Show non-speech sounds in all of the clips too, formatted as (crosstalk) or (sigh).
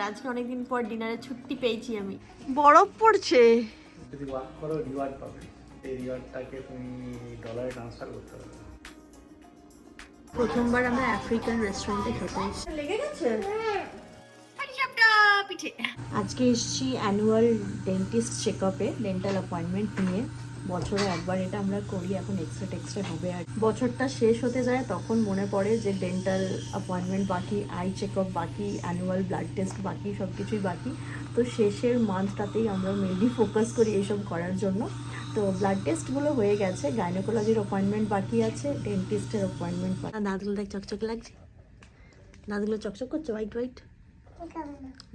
Dinner আজকে অনেকদিন পর ডিনারে ছুটি পেয়েছি আমি। বরফ পড়ছে। যদি ওয়ার্ক করো রিওয়ার্ড পাবে। এই রিওয়ার্ডটাকে তুমি ডলারে ট্রান্সফার করতে পারবে। প্রথমবার আমরা আফ্রিকান রেস্টুরেন্টে খেতে এসেছি। লেগে গেছে? আজকে এসেছি অ্যানুয়াল ডেন্টিস্ট চেক আপে ডেন্টাল অ্যাপয়েন্টমেন্ট নিয়ে। বছরে একবার এটা আমরা করি এখন এক্সট্রা টেক্সট্রা হবে আর বছরটা শেষ হতে যায় তখন মনে পড়ে যে ডেন্টাল অ্যাপয়েন্টমেন্ট বাকি আই চেক আপ বাকি অ্যানুয়াল ব্লাড টেস্ট বাকি সব কিছুই বাকি। তো শেষের মান্থটাতেই আমরা মেনলি ফোকাস করি এইসব করার জন্য। তো ব্লাড টেস্টগুলো হয়ে গেছে গাইনোকোলজির অ্যাপয়েন্টমেন্ট বাকি আছে ডেন্টিস্টের অ্যাপয়েন্টমেন্ট বাকি। দাঁতগুলো দেখ চকচক লাগছে? দাঁতগুলো চকচক করছে হোয়াইট হোয়াইট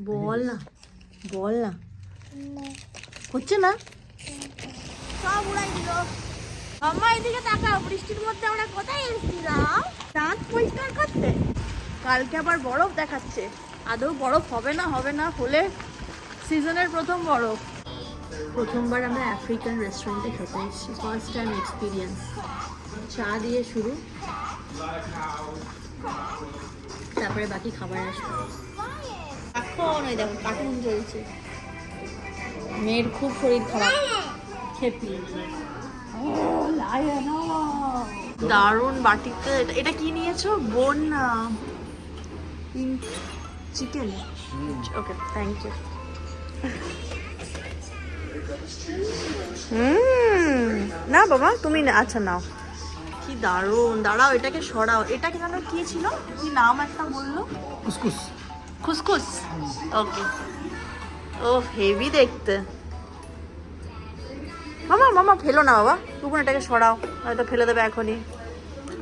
বল না বল না। হচ্ছে না? সব উড়াই দিল। আমার এদিকে তাকাও বৃষ্টির মধ্যে আমরা কোথায় এসেছিলাম? দাঁত পরিষ্কার করতে। কালকে আবার বরফ দেখাচ্ছে। আদৌ বরফ হবে না হবে না হলে সিজনের প্রথম বরফ। প্রথমবার আমরা আফ্রিকান রেস্টুরেন্টে খেতে এসেছি। ফার্স্ট টাইম এক্সপিরিয়েন্স চা দিয়ে শুরু। তারপরে বাকি খাবার আসবে। এখন ওই দেখো কার্টুন চলছে। মেয়ের খুব শরীর খারাপ। খেপি। দারুণ বাটিতে এটা- এটা কি নিয়েছো? Bone chicken okay thank you hmm না বাবা তুমি না আচ্ছা নাও। কি দারুণ। দাঁড়াও এটাকে সরাও। এটা কি যেন কি ছিল? কি নাম একটা বলল? কুসকুস খুসখুস? ওকে। ও হেভি দেখতে। মামা মামা ফেলো না বাবা। টুকুন এটাকে সরাও হয়তো ফেলে দেবে এখনই।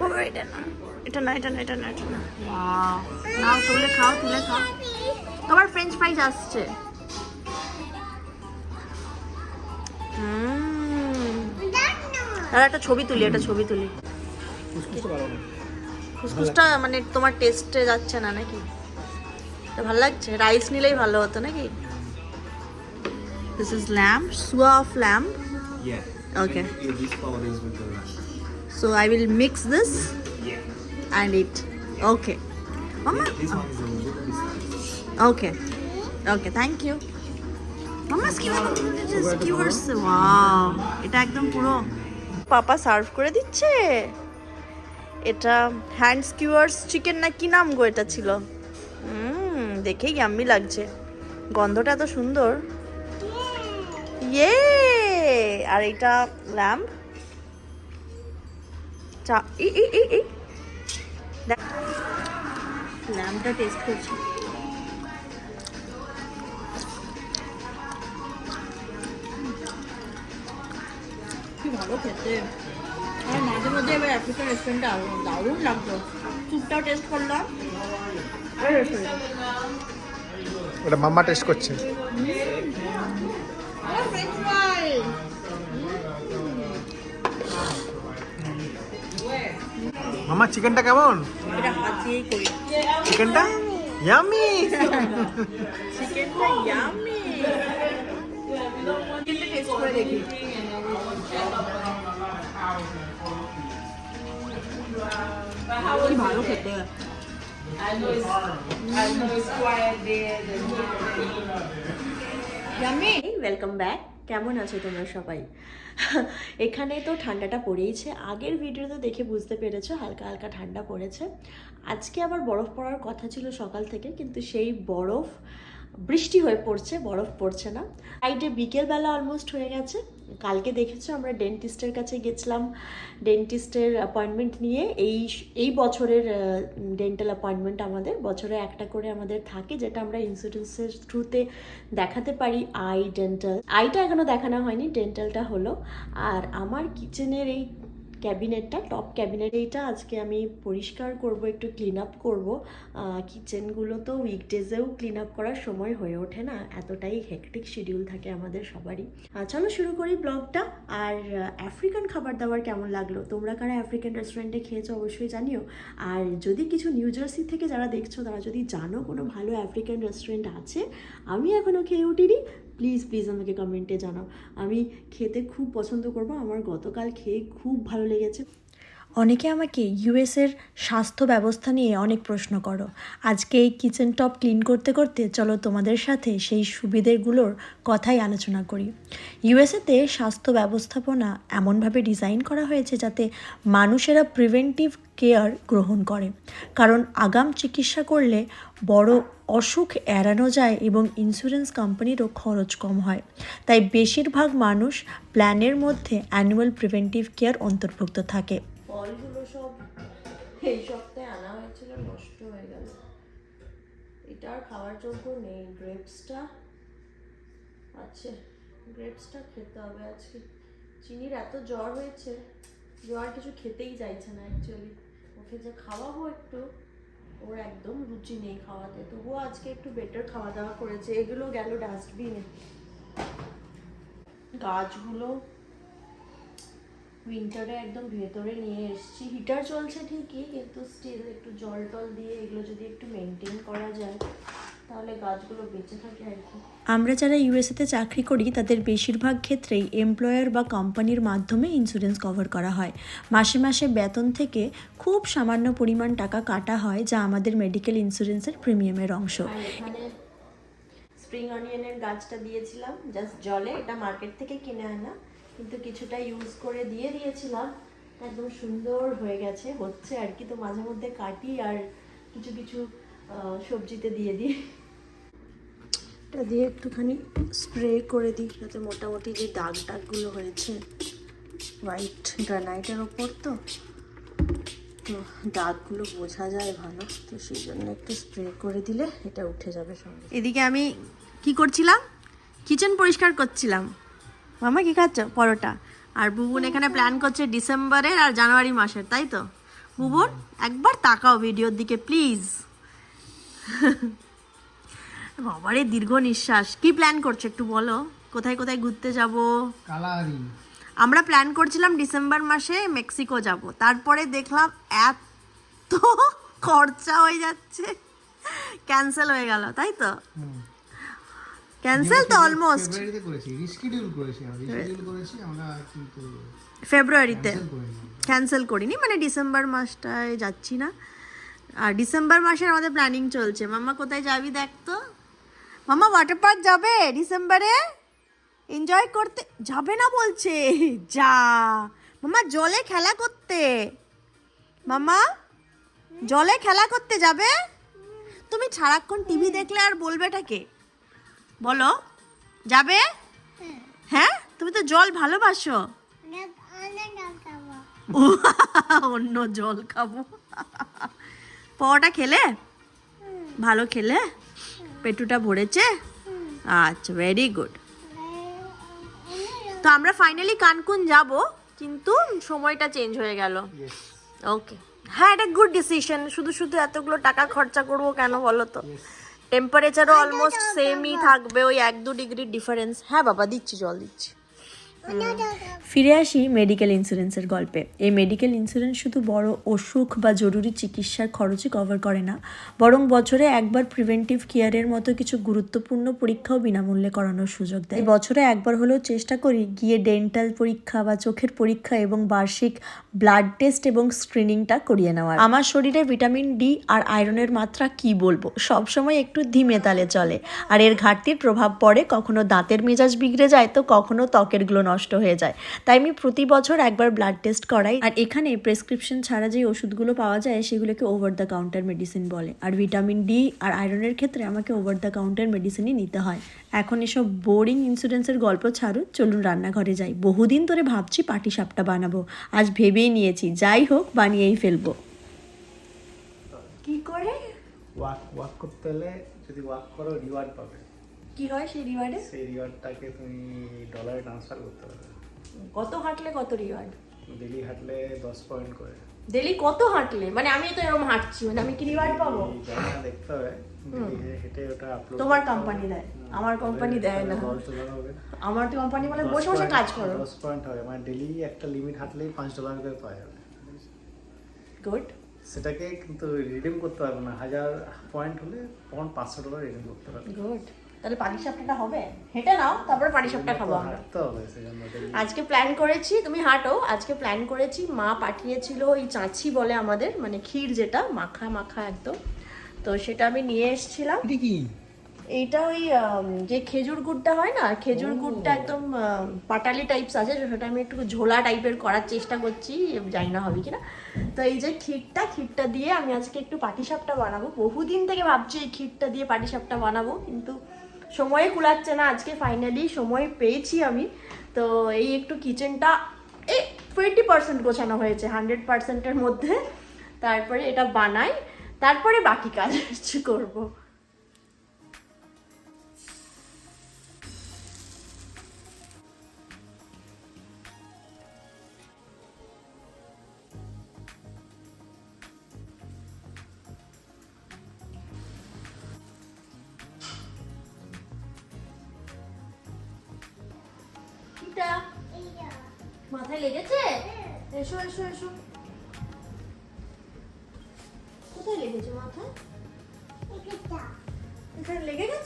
ও এটা না এটা না এটা না এটা না এটা না। নাও তুলে খাও তুলে খাও। তোমার ফ্রেঞ্চ ফ্রাইজ আসছে। আর একটা ছবি তুলি একটা ছবি তুলি। খুসখুসটা মানে তোমার টেস্টে যাচ্ছে না নাকি? এটা ভালো লাগছে? রাইস নিলেই ভালো হতো নাকি? This is lamp সুয়া of lamp Yeah. Okay. Yeah, this power is with the rush. So I will mix this Yeah. And eat okay মামা This one is a little bit. Okay okay thank you মামা skewers wow এটা একদম পুরো পাপা serve করে দিচ্ছে এটা hand স্কিউয়ার্স chicken না কি নাম গো এটা ছিল দেখেই ইয়াম্মি লাগছে গন্ধটা এত সুন্দর ইয়ে আর এটা ল্যাম্প। চা এই এই এই এই। দেখ ল্যাম্পটা টেস্ট করছি। কি ভালো খেতে। আর মাঝে মধ্যে এবার আফ্রিকান রেস্টুরেন্টে আরও দারুণ লাগতো স্যুপটাও টেস্ট করলাম। ওটা মাম্মা টেস্ট করছে। ফ্রেঞ্চ ফ্রাই মামা চিকেনটা কেমন? এটা হাত দিয়েই করি। চিকেনটা ইয়ামি চিকেনটা ইয়ামি চিকেনটা টেস্ট করে দেখি। কি ভালো খেতে। ইয়ামি ওয়েলকাম ব্যাক কেমন আছো তোমরা সবাই? এখানে তো ঠান্ডাটা পড়েইছে। আগের ভিডিওতে দেখে বুঝতে পেরেছ হালকা হালকা ঠান্ডা পড়েছে। আজকে আবার বরফ পড়ার কথা ছিল সকাল থেকে, কিন্তু সেই বরফ বৃষ্টি হয়ে পড়ছে, বরফ পড়ছে না। সাইডে বিকেলবেলা অলমোস্ট হয়ে গেছে। কালকে দেখেছ আমরা ডেন্টিস্টের কাছে গেছিলাম। ডেন্টিস্টের অ্যাপয়েন্টমেন্ট নিয়ে। এই এই বছরের ডেন্টাল অ্যাপয়েন্টমেন্ট আমাদের। বছরে একটা করে আমাদের থাকে যেটা আমরা ইন্স্যুরেন্সের থ্রুতে দেখাতে পারি। আই ডেন্টাল আইটা এখনও দেখানো হয়নি ডেন্টালটা হলো। আর আমার কিচেনের এই ক্যাবিনেটটা, টপ ক্যাবিনেট। এইটা আজকে আমি পরিষ্কার করব, একটু ক্লিন আপ করব। কিচেনগুলো তো উইকডেজেও ক্লিন আপ করার সময় হয়ে ওঠে না, এতটাই হেকটিক শিডিউল থাকে আমাদের সবারই। চলো শুরু করি ব্লগটা। আর আফ্রিকান খাবার দাবার কেমন লাগল? তোমরা কারা আফ্রিকান রেস্টুরেন্টে খেয়েছো অবশ্যই জানিও। আর, যদি কিছু নিউ জার্সি থেকে যারা দেখছ, তারা যদি জানো কোনো ভালো আফ্রিকান রেস্টুরেন্ট আছে, আমি এখনও খেয়ে উঠিনি। প্লিজ প্লিজ আমাকে কমেন্টে জানাও। আমি খেতে খুব পছন্দ করব, আমার গতকাল খেয়ে খুব ভালো লেগেছে। অনেকে আমাকে ইউএসের স্বাস্থ্য ব্যবস্থা নিয়ে অনেক প্রশ্ন করো। আজকে এই কিচেন টপ ক্লিন করতে করতে চলো তোমাদের সাথে সেই সুবিধেগুলোর কথাই আলোচনা করি। ইউএসএতে স্বাস্থ্য ব্যবস্থাপনা এমনভাবে ডিজাইন করা হয়েছে যাতে মানুষেরা প্রিভেন্টিভ কেয়ার গ্রহণ করে। কারণ আগাম চিকিৎসা করলে বড় অসুখ এড়ানো যায় এবং ইন্স্যুরেন্স কোম্পানিরও খরচ কম হয়। তাই বেশিরভাগ মানুষ প্ল্যানের মধ্যে অ্যানুয়াল প্রিভেন্টিভ কেয়ার অন্তর্ভুক্ত থাকে। ফলগুলো সব এই সপ্তাহে আনা হয়েছিল, নষ্ট হয়ে গেল। এটা আর খাওয়ার যোগ্য নেই। গ্রেপসটা আছে। গ্রেপসটা খেতে হবে আজকে। চিনির এত জ্বর হয়েছে, জ্বর কিছু খেতেই চাইছে না অ্যাকচুয়ালি ওকে যে খাওয়াবো একটু। ওর একদম রুচি নেই খাওয়াতে। তবুও আজকে একটু বেটার খাওয়া দাওয়া করেছে। এগুলো গেল ডাস্টবিনে গাছগুলো উইন্টারে একদম ভেতরে নিয়ে এসছি। হিটার চলছে ঠিকই, কিন্তু স্টিল একটু জল টল দিয়ে এগুলো যদি একটু মেনটেন করা যায়। তাহলে গাছগুলো বেঁচে থাকে আর কি। আমরা যারা ইউএসএতে চাকরি করি তাদের বেশিরভাগ ক্ষেত্রেই এমপ্লয়ার বা কোম্পানির মাধ্যমে ইন্স্যুরেন্স কভার করা হয়। মাসে মাসে বেতন থেকে খুব সামান্য পরিমাণ টাকা কাটা হয় যা আমাদের মেডিকেল ইন্স্যুরেন্সের প্রিমিয়ামের অংশ। স্প্রিং অনিয়নের গাছটা দিয়েছিলাম জাস্ট জলে এটা মার্কেট থেকে কিনে আনা। কিন্তু কিছুটা ইউজ করে দিয়ে দিয়েছিলাম একদম সুন্দর হয়ে গেছে হচ্ছে আর কি তো মাঝে মধ্যে কাটি আর কিছু কিছু সবজিতে দিয়ে দিই। এটা দিয়ে একটুখানি স্প্রে করে দিই, যাতে মোটামুটি যে দাগ দাগগুলো হয়েছে হোয়াইট গ্রানাইটের ওপর তো তো দাগগুলো বোঝা যায় ভালো, তো সেই জন্য একটু স্প্রে করে দিলে এটা উঠে যাবে সঙ্গে। এদিকে আমি কি করছিলাম? কিচেন পরিষ্কার করছিলাম। মামা, কি খাচ্ছ? পরোটা। আর বুবুন এখানে প্ল্যান করছে ডিসেম্বরের আর জানুয়ারি মাসের, তাই তো? বুবুন, একবার তাকাও ভিডিওর দিকে প্লিজ বাবারে দীর্ঘ নিঃশ্বাস। কি প্ল্যান করছ একটু বলো? কোথায় কোথায় ঘুরতে যাব? কালারি আমরা প্ল্যান করছিলাম ডিসেম্বর মাসে মেক্সিকো যাব। তারপরে দেখলাম এত খরচা হয়ে যাচ্ছে। ক্যান্সেল হয়ে গেল তাই তো? ক্যান্সেল তো অলমোস্ট ফেব্রুয়ারিতে করেছি রিস্কিডিউল করেছি আমরা। রিস্কিডিউল করেছি আমরা কিন্তু ফেব্রুয়ারিতে ক্যান্সেল করিনি। মানে ডিসেম্বর মাসটায় যাচ্ছি না। আর ডিসেম্বর মাসে আমাদের প্ল্যানিং চলছে। মাম্মা কোথায় যাবি দেখ তো? মাম্মা ওয়াটার পার্ক যাবে ডিসেম্বরে? এনজয় করতে যাবে না বলছে। (laughs) যা। মামা জলে খেলা করতে। মামা জলে খেলা করতে যাবে? তুমি সারাক্ষণ টিভি দেখলে আর বলবে বলবেটাকে বলো। যাবে? হ্যাঁ। তুমি তো জল ভালোবাসো। (laughs) অন্য জল খাব। পরোটা খেলে? ভালো খেলে? পেটুটা ভরেছে? আচ্ছা ভেরি গুড তো আমরা ফাইনালি কানকুন যাব কিন্তু সময়টা চেঞ্জ হয়ে গেল। ওকে হ্যাঁ এটা গুড ডিসিশন শুধু শুধু এতগুলো টাকা খরচা করব কেন বলো তো? টেম্পারেচারও অলমোস্ট সেমই থাকবে ওই এক দু ডিগ্রির ডিফারেন্স হ্যাঁ বাবা দিচ্ছি জল দিচ্ছি। ফিরে আসি মেডিকেল ইন্স্যুরেন্সের গল্পে। এই মেডিকেল ইন্স্যুরেন্স শুধু বড় অসুখ বা জরুরি চিকিৎসার খরচই কভার করে না, বরং বছরে একবার প্রিভেন্টিভ কেয়ারের মতো কিছু গুরুত্বপূর্ণ পরীক্ষাও বিনামূল্যে করানোর সুযোগ দেয়। বছরে একবার হলেও চেষ্টা করি গিয়ে ডেন্টাল পরীক্ষা বা চোখের পরীক্ষা এবং বার্ষিক ব্লাড টেস্ট এবং স্ক্রিনিংটা করিয়ে নেওয়ার। আমার শরীরে ভিটামিন ডি আর আয়রনের মাত্রা কি বলব? সবসময় একটু ধিমে তালে চলে। আর এর ঘাটতির প্রভাব পড়ে কখনো দাঁতের মেজাজ বিগড়ে যায় তো কখনো ত্বকের গ্লো নষ্ট হয়ে যায়। তাই আমি প্রতি বছর একবার ব্লাড টেস্ট করাই। আর এখানে প্রেসক্রিপশন ছাড়া যে ওষুধগুলো পাওয়া যায় সেগুলোকে ওভার দ্য কাউন্টার মেডিসিন বলে। আর ভিটামিন ডি আর আয়রনের ক্ষেত্রে আমাকে ওভার দ্য কাউন্টার মেডিসিনই নিতে হয়। এখন এসব বোরিং ইন্স্যুরেন্সের গল্প ছাড়ুন। চলুন রান্নাঘরে যাই। বহুদিন ধরে ভাবছি পাটিসাপটা বানাবো। আজ ভেবেই নিয়েছি যাই হোক বানিয়েই ফেলব। কি করে? ওয়াক ওয়াক করতে হলে যদি ওয়াক করো রিওয়ার্ড পাবে। কি হয় সেই রিওয়ার্ডে সেই রিওয়ার্ডটাকে তুমি ডলারে ট্রান্সফার করতে পারবে কত হাঁটলে কত রিওয়ার্ড ডেলি হাঁটলে দশ পয়েন্ট করে। ডেলি কত হাঁটলে? মানে আমি তো এরকম হাঁটছি মানে আমি কি রিওয়ার্ড পাবো? দেখতে হবে হেঁটে ওটা আপলোড তোমার কোম্পানি দেয়। আমার কোম্পানি দেয় না। আমার তো কোম্পানি বলে বসে বসে কাজ করো। দশ পয়েন্ট হবে মানে ডেলি একটা লিমিট হাঁটলেই পাঁচ ডলার করে পাওয়া যাবে। গুড সেটাকে কিন্তু রিডিম করতে পারবে না। হাজার পয়েন্ট হলে তখন পাঁচশো ডলার রিডিম করতে পারবে। গুড তাহলে পাটিসাপটা হবে? হেঁটে নাও তারপরে খাব আমরা। হবে সেখান থেকে আজকে প্ল্যান করেছি তুমি হাঁটো আজকে প্ল্যান করেছি মা পাঠিয়েছিল ওই চাঁচি বলে আমাদের মানে ক্ষীর যেটা মাখা মাখা একদম। তো সেটা আমি নিয়ে এসেছিলাম। কি? এইটা ওই যে খেজুর গুড়টা হয় না খেজুর গুড়টা একদম পাটালি টাইপস আছে সেটা আমি একটু ঝোলা টাইপের করার চেষ্টা করছি জানি না হবে কিনা। তো এই যে ক্ষীরটা ক্ষীরটা দিয়ে আমি আজকে একটু পাটিসাপটা বানাবো। বহুদিন থেকে ভাবছি এই ক্ষীরটা দিয়ে পাটিসাপটা বানাবো কিন্তু সময় কুলাচ্ছে না, আজকে ফাইনালি সময় পেয়েছি আমি। তো এই একটু কিচেনটা এই টোয়েন্টি পার্সেন্ট গোছানো হয়েছে হান্ড্রেড পার্সেন্টের মধ্যে। তারপরে এটা বানাই, তারপরে বাকি কাজ (laughs) করব।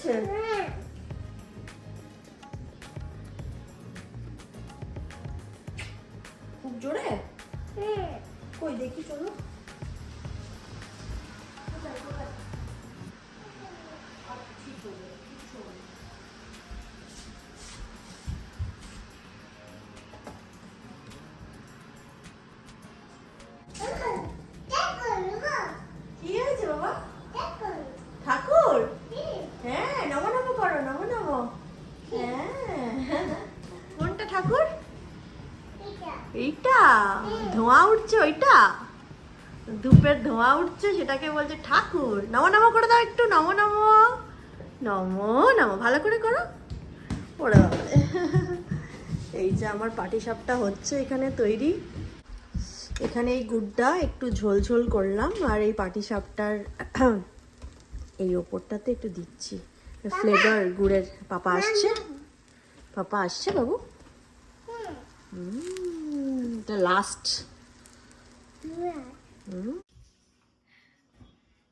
লেগে খুব জোরে? কই দেখি চলো। ধোঁয়া উঠছে সেটাকে বলছে ঠাকুর। নম নম করে দাও একটু, নম নম। নম নম, ভালো করে করো। ওরে এই যে আমার পাটিসাপটা হচ্ছে এখানে তৈরি। এখানে এই গুড়টা একটু ঝোল ঝোল করলাম, আর এই পাটিসাপটার এই ওপরটাতে একটু দিচ্ছি। ফ্লেভার গুড়ের পাপা আসছে। পাপা আসছে বাবু। লাস্ট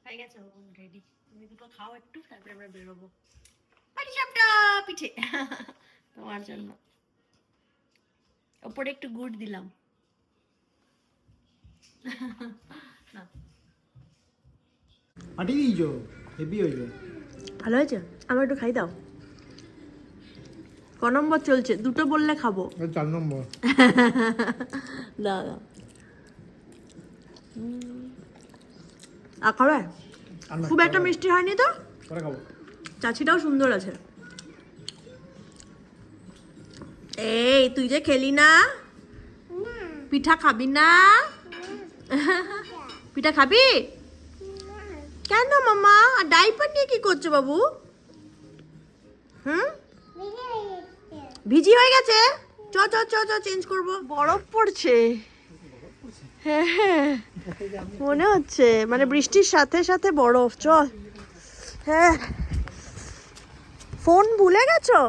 হয়ে গেছে রেডি তুমি দুটো খাও একটু তারপরে আমরা বেরোবো। পাটিসাপটা পিঠে। (laughs) তোমার জন্য। ওপরে একটু গুড় দিলাম। (laughs) না। পাঠিয়ে দিয়েছ হেভি হয়েছে। ভালো হয়েছে? আমার একটু খাই দাও। ক নম্বর চলছে? দুটো বললে খাব। চার নম্বর। (laughs) দাও দাও উম। আর খাবে? খুব একটা মিষ্টি হয়নি তো? চাচিটাও সুন্দর আছে। এই তুই যে খেলি না? পিঠা খাবি না? (laughs) পিঠা খাবি? কেন মামা? ডাইপার নিয়ে কি করছ বাবু? হুম? ভিজি হয়ে গেছে। চ চ চ চ চেঞ্জ করব। বরফ পড়ছে। হ্যাঁ হ্যাঁ। মনে হচ্ছে। মানে বৃষ্টির সাথে সাথে বরফ চল। হ্যাঁ। ফোন ভুলে গেছো?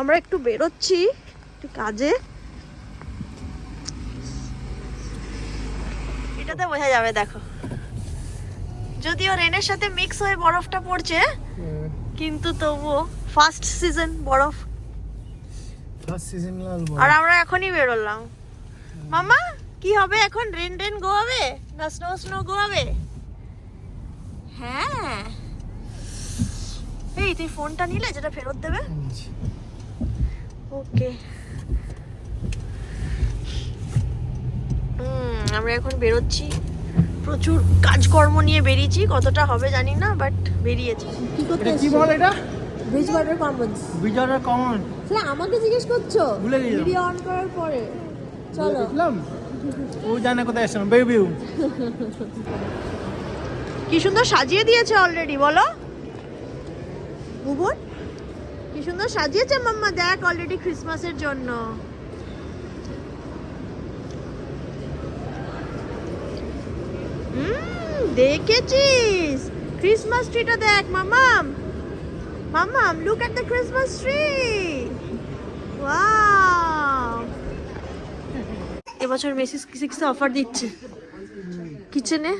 আমরা একটু বেরোচ্ছি একটু কাজে। এটাতে বোঝা যাবে দেখো। যদিও রেনের সাথে মিক্স হয়ে বরফটা পড়ছে কিন্তু তবুও ফার্স্ট সিজন বরফ। আর আমরা এখনই বেরোলাম। মামা কি হবে এখন? Rain rain go away? না স্নো স্নো গোয়াবে? হ্যাঁ। এই তুই ফোনটা নিলে যেটা ফেরত দেবে। ওকে। হুম আমরা এখন বেরোচ্ছি। প্রচুর কাজকর্ম নিয়ে বেরিয়েছি কতটা হবে জানি না বাট বেরিয়েছি। কি করতে কি বল এটা? ভেজ বাটার কম্বন্স বিজয়টা কমন তাহলে আমাকে জিজ্ঞেস করছ। ভিডিও অন করার পরে। চলো। দেখলাম ও কোথায় আসছে বেবিউ কি সুন্দর সাজিয়ে দিয়েছে অলরেডি বলো। ভুবন কি সুন্দর সাজিয়েছে মাম্মা, দেখ অলরেডি ক্রিসমাসের জন্য। দেখেছিস? ক্রিসমাস ট্রিটা দেখ মামাম। মামাম look at the Christmas tree wow এবছর মেসিস কিসে কিসে অফার দিচ্ছে। কিচেনে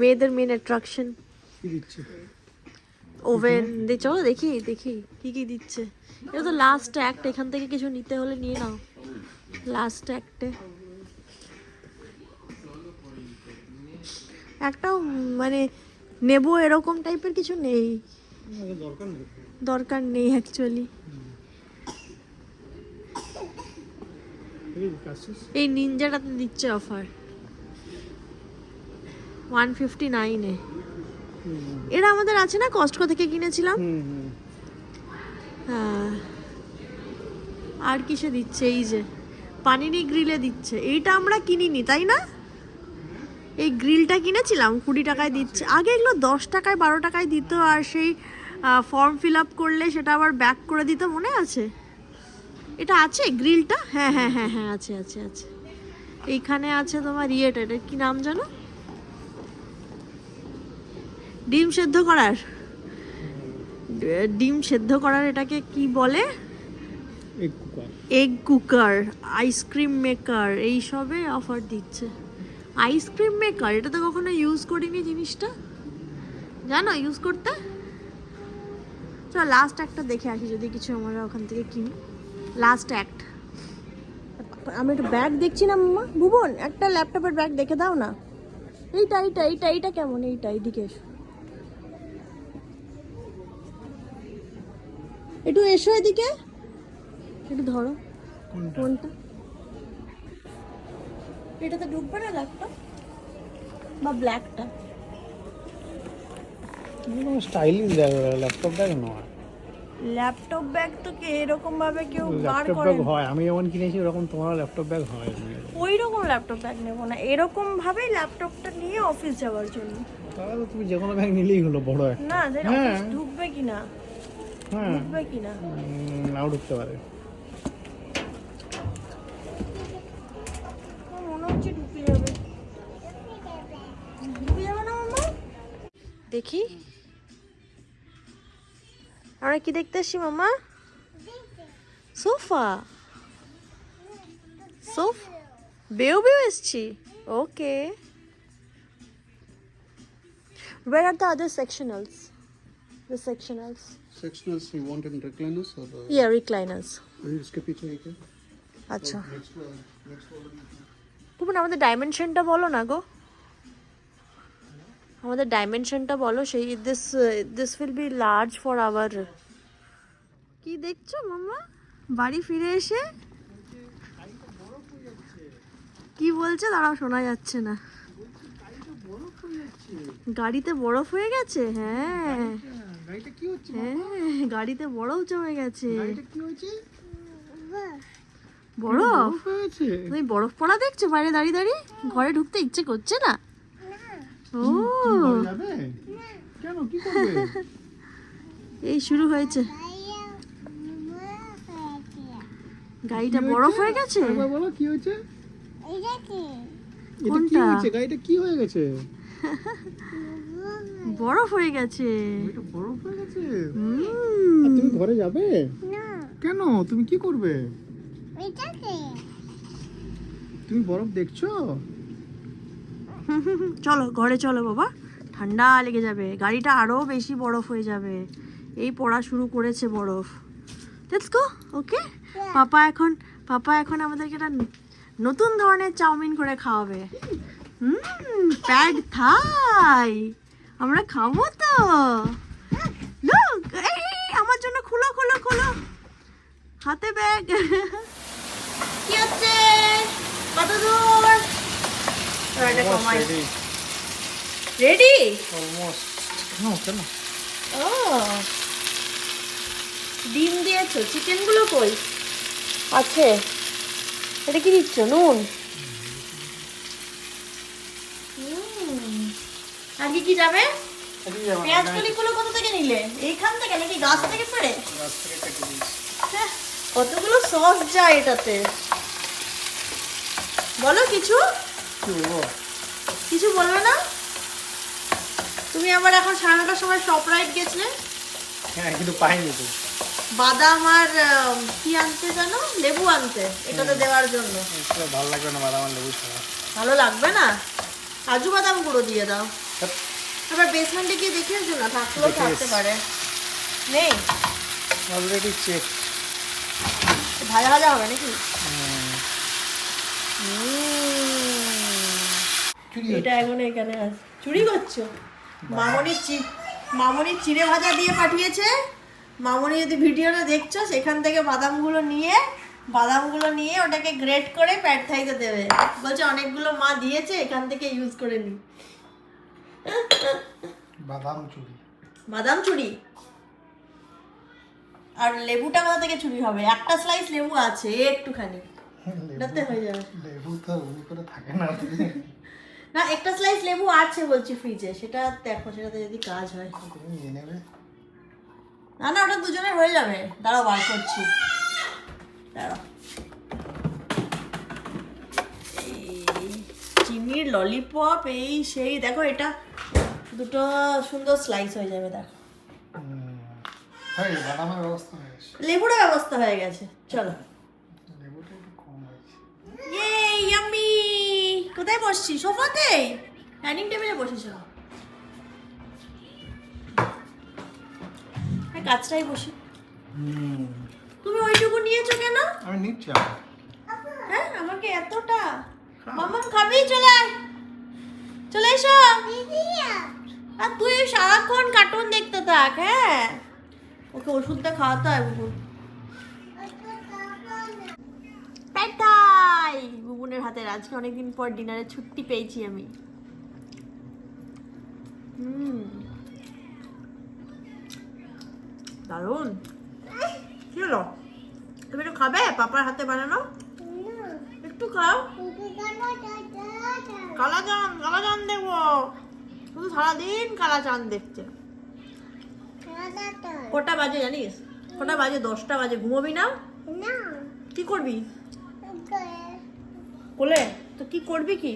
মেয়েদের মেন অ্যাট্রাকশন ওভেন দিয়ে চলো দেখি দেখি কি কি দিচ্ছে। এটা তো লাস্ট অ্যাক্ট এখান থেকে কিছু নিতে হলে নিয়ে নাও। লাস্ট অ্যাক্টে একটাও মানে নেব এরকম টাইপের কিছু নেই। দরকার নেই। অ্যাকচুয়ালি এই নিনজাটাতে দিচ্ছে অফার ওয়ান ফিফটি নাইনে এটা আমাদের আছে না? কস্টকো থেকে কিনেছিলাম। হ্যাঁ। আর কিসে দিচ্ছে? এই যে পানিনি গ্রিলে দিচ্ছে। এইটা আমরা কিনিনি তাই না? এই গ্রিলটা কিনেছিলাম কুড়ি টাকায় দিচ্ছে। আগে এগুলো দশ টাকায় বারো টাকায় দিত আর সেই ফর্ম ফিল আপ করলে সেটা আবার ব্যাক করে দিত মনে আছে? এটা আছে গ্রিলটা? হ্যাঁ হ্যাঁ হ্যাঁ হ্যাঁ আছে আছে আছে। এইখানে আছে তোমার ইয়েটা এটা কি নাম জানো ডিম সেদ্ধ করার। ডিম সেদ্ধ করার এটাকে কি বলে? এগ কুকার আইসক্রিম মেকার এই সবে অফার দিচ্ছে। আইসক্রিম মেকার এটা তো কখনো ইউজ করিনি জিনিসটা। জানো ইউজ করতে? চলো লাস্ট একটা দেখে আসি যদি কিছু আমরা ওখান থেকে কিনি। লাস্ট অ্যাক্ট আমি একটা ব্যাগ দেখছি না মামা ভুবন একটা ল্যাপটপের ব্যাগ দেখে দাও না। এইটা এইটা এইটা এইটা কেমন? এইটা এইদিকে এসো। একটু এসো এদিকে। একটু ধরো। কোনটা? কোনটা? এটাতে ঢুকবে না ল্যাপটপ বা ব্ল্যাকটা স্টাইলিশ ল্যাপটপটা ব্যাগ নয় ল্যাপটপ ব্যাগ তো কি এরকম ভাবে কেউ বার করে? ব্যাগ হয় আমি যেমন কিনেছি ওরকম তোমার ল্যাপটপ ব্যাগ হয়। ওই রকম ল্যাপটপ ব্যাগ নেব না এরকম ভাবেই ল্যাপটপটা নিয়ে অফিস যাওয়ার জন্য। তাহলে তো তুমি যে কোনো ব্যাগ নিলেই হলো বড় একটা। না যে হ্যাঁ। অফিস ঢুকবে কিনা? হ্যাঁ। ঢুকবে কিনা? নাও ঢুকতে পারে। মনে হচ্ছে ঢুকে যাবে। ঢুকে যাবে না মামা? দেখি। আমরা কি দেখতে এসছি মামা সোফা সোফ বেউ বেউ এসছি ওকে Where are the other sectionals? The sectionals. sectionals you want in recliners or uh, Yeah, recliners. इसके पीछे एक है আচ্ছা next one next one পুপন আমাদের ডাইমেনশনটা বলো না গো আমাদের ডাইমেনশনটা বলো সেই this this will be large for our কি দেখছ মামা? বাড়ি ফিরে এসে? কি বলছে? দাঁড়াও শোনা যাচ্ছে না। গাড়িতে বরফ হয়ে গেছে? হ্যাঁ। হ্যাঁ গাড়িতে বরফ জমে গেছে। বরফ? তুমি বরফ পড়া দেখছ? বাইরে দাঁড়িয়ে দাঁড়িয়ে? ঘরে ঢুকতে ইচ্ছে করছে না? ও যাবে? কেন কি করবে? (laughs) এই শুরু হয়েছে। গাড়িটা বরফ হয়ে গেছে? বলো কি হয়েছে? কোনটা? হয়েছে? গাড়িটা কি হয়ে গেছে? (laughs) বরফ হয়ে গেছে। বরফ হয়ে গেছে? তুমি ঘরে যাবে? কেন? তুমি কি করবে? তুমি বরফ দেখছ? চলো ঘরে চলো বাবা। ঠান্ডা লেগে যাবে। গাড়িটা আরও বেশি বরফ হয়ে যাবে। এই পড়া শুরু করেছে বরফ। লেটস গো ওকে পাপা এখন পাপা এখন আমাদেরকে একটা নতুন ধরনের চাউমিন করে খাওয়াবে। হুম প্যাড থাই আমরা খাব তো। এই, আমার জন্য খুলো খুলো খুলো। হাতে ব্যাগ কি হচ্ছে? কত দূর? এটা কমাই রেডি অলমোস্ট কেন কেন ও ডিম দিয়েছ চিকেনগুলো কই? আছে। এটা কি দিচ্ছ? নুন? হুম। কি কি যাবে? পেঁয়াজ কোথা থেকে নিলে? এইখান থেকে নাকি গাছ থেকে পেড়ে? হ্যাঁ, কতগুলো সস যায় এটাতে? বলো কিছু। কিছু বলবে না? তুমি আবার এখন সাড়ে নটার সময় শপ রাইড গেছিলে? হ্যাঁ কিন্তু পাইনি তো। বাদাম আর কি আনতে জানো? লেবু আনতে এটাতে দেওয়ার জন্য। এটা ভালো লাগবে না বাদাম আর লেবু ছাড়া। ভালো লাগবে না? কাজু বাদাম গুঁড়ো দিয়ে দাও। আবার বেসমেন্টে গিয়ে দেখে আসো না থাকলেও থাকতে পারে। নেই? অলরেডি চেক ভাজা ভাজা হবে নাকি? চুরি এটা এখন এখানে আছে চুরি করছ? মামনির চি মামনির চিড়ে ভাজা দিয়ে পাঠিয়েছে। মামনি যদি ভিডিওটা দেখছ সেখান থেকে বাদামগুলো নিয়ে বাদামগুলো নিয়ে ওটাকে গ্রেট করে প্যাট থাইতে দেবে। বলছে অনেকগুলো মা দিয়েছে এখান থেকে ইউজ করে নি। বাদাম চুরি। বাদাম চুরি? আর লেবুটা কোথা থেকে চুরি হবে? একটা স্লাইস লেবু আছে একটুখানি। হয়ে যাবে। লেবু তো করে থাকে না। না একটা স্লাইস লেবু আছে বলছি ফ্রিজে সেটা দেখো সেটাতে যদি কাজ হয়। নিয়ে নেবে। না না ওটা দুজনের হয়ে যাবে। দাঁড়াও বার করছি। দাঁড়াও। চিনির ললিপপ এই সেই দেখো এটা। দুটো সুন্দর স্লাইস হয়ে যাবে দেখো। হ্যাঁ লেবুরও ব্যবস্থা হয়ে গেছে চলো লেবুটা একটু কম হয়েছে ইয়ে ইয়াম্মি কোথায় বসছি সোফাতে ডাইনিং টেবিলে বসেছ হ্যাঁ কাজটাই বসি। তুমি ওইটুকু নিয়েছো কেন? আমি নিচ্ছি হ্যাঁ আমাকে এতটা। মামাম খাবি? চলে আয়। চলে এসো। আর তুই সারাক্ষণ কার্টুন দেখতে থাক হ্যাঁ? ওকে ওষুধটা খাওয়াতে হয় পেটাই বুবুনের হাতে আজকে অনেকদিন পর ডিনারে ছুটি পেয়েছি আমি। হুম। দারুণ। কি হলো? তুমি একটু খাবে? পাপার হাতে বানানো? একটু খাও। কালা চান কালা চান দেখব শুধু সারাদিন কালা চান দেখছে। কটা বাজে জানিস? কটা বাজে? দশটা বাজে। ঘুমোবি না? কি করবি? কোলে? তো কি করবি কি?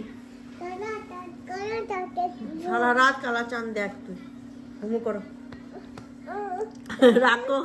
সারা রাত কালা চান দেখ তুই। ঘুমো করো। রাখো